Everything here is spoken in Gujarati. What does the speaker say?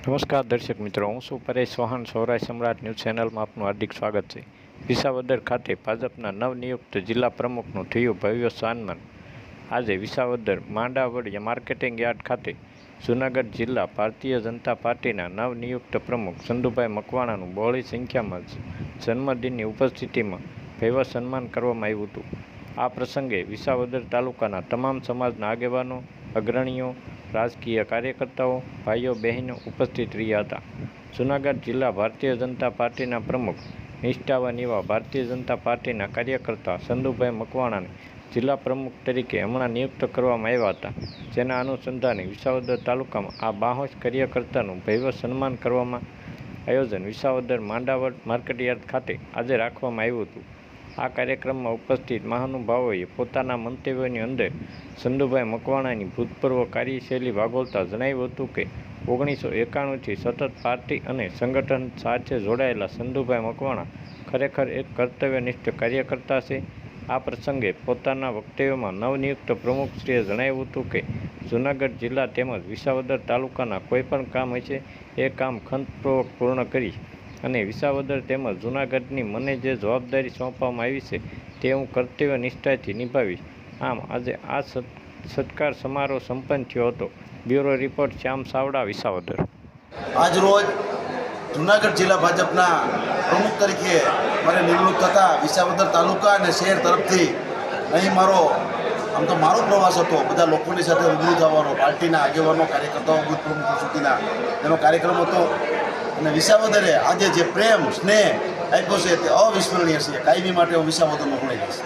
નમસ્કાર દર્શક મિત્રો, હું છું પરેશ સોહાન સૌરાષ્ટ્ર સમ્રાટ ન્યૂઝ ચેનલમાં આપનું હાર્દિક સ્વાગત છે. વિસાવદર ખાતે ભાજપના નવનિયુક્ત જિલ્લા પ્રમુખનું થયું ભવ્ય સન્માન. આજે વિસાવદર માંડાવડિયા માર્કેટિંગ યાર્ડ ખાતે જૂનાગઢ જિલ્લા ભારતીય જનતા પાર્ટીના નવનિયુક્ત પ્રમુખ ચંદુભાઈ મકવાણાનું બહોળી સંખ્યામાં જન્મદિનની ઉપસ્થિતિમાં ભવ્ય સન્માન કરવામાં આવ્યું હતું. આ પ્રસંગે વિસાવદર તાલુકાના તમામ સમાજના આગેવાનો, અગ્રણીઓ રાજકીય કાર્યકર્તાઓ, ભાઈઓ, બહેનો ઉપસ્થિત રહ્યા હતા. જૂનાગઢ જિલ્લા ભારતીય જનતા પાર્ટીના પ્રમુખ, નિષ્ઠાવાન એવા ભારતીય જનતા પાર્ટીના કાર્યકર્તા સંધુભાઈ મકવાણાને જિલ્લા પ્રમુખ તરીકે હમણાં નિયુક્ત કરવામાં આવ્યા હતા. જેના અનુસંધાને વિસાવદર તાલુકામાં આ બાહોશ કાર્યકર્તાનું ભવ્ય સન્માન કરવામાં આયોજન વિસાવદર માંડાવડ માર્કેટયાર્ડ ખાતે આજે રાખવામાં આવ્યું હતું. આ કાર્યક્રમમાં ઉપસ્થિત મહાનુભાવોએ પોતાના મંતવ્યોની અંદર સંધુભાઈ મકવાણાની ભૂતપૂર્વ કાર્યશૈલી વાગોળતા જણાવ્યું હતું કે ઓગણીસો એકાણુંથી સતત પાર્ટી અને સંગઠન સાથે જોડાયેલા સંધુભાઈ મકવાણા ખરેખર એક કર્તવ્યનિષ્ઠ કાર્યકર્તા છે. આ પ્રસંગે પોતાના વક્તવ્યમાં નવનિયુક્ત પ્રમુખશ્રીએ જણાવ્યું હતું કે જૂનાગઢ જિલ્લા તેમજ વિસાવદર તાલુકાના કોઈપણ કામ હશે એ કામ ખંતપૂર્વક પૂર્ણ કરી અને વિસાવદર તેમજ જૂનાગઢની મને જે જવાબદારી સોંપવામાં આવી છે, તે હું કર્તવ્ય નિષ્ઠાથી નિભાવીશ. આમ, આજે આ સત- સત્કાર સમારોહ સંપન્ન થયો હતો. Bureau report, Shyam Savda, Visavadar. આજ રોજ જુનાગઢ જિલ્લા ભાજપના પ્રમુખ તરીકે મારે નિમણૂક થતાં વિસાવદર તાલુકા અને શહેર તરફથી અહીં મારો, આમ તો મારો પ્રવાસ હતો. બધા લોકોની સાથે રૂબરૂ થવાનો પાર્ટીના આગેવાનો, કાર્યકર્તાઓ બુથ પ્રમુખો સુધીના. એનો કાર્યક્રમ હતો. અને વિસાવદરે આજે જે પ્રેમ, સ્નેહ આપ્યો છે તે અવિસ્મરણીય છે. કાયમી માટે હું વિસાવદરનો ભણી જઈશ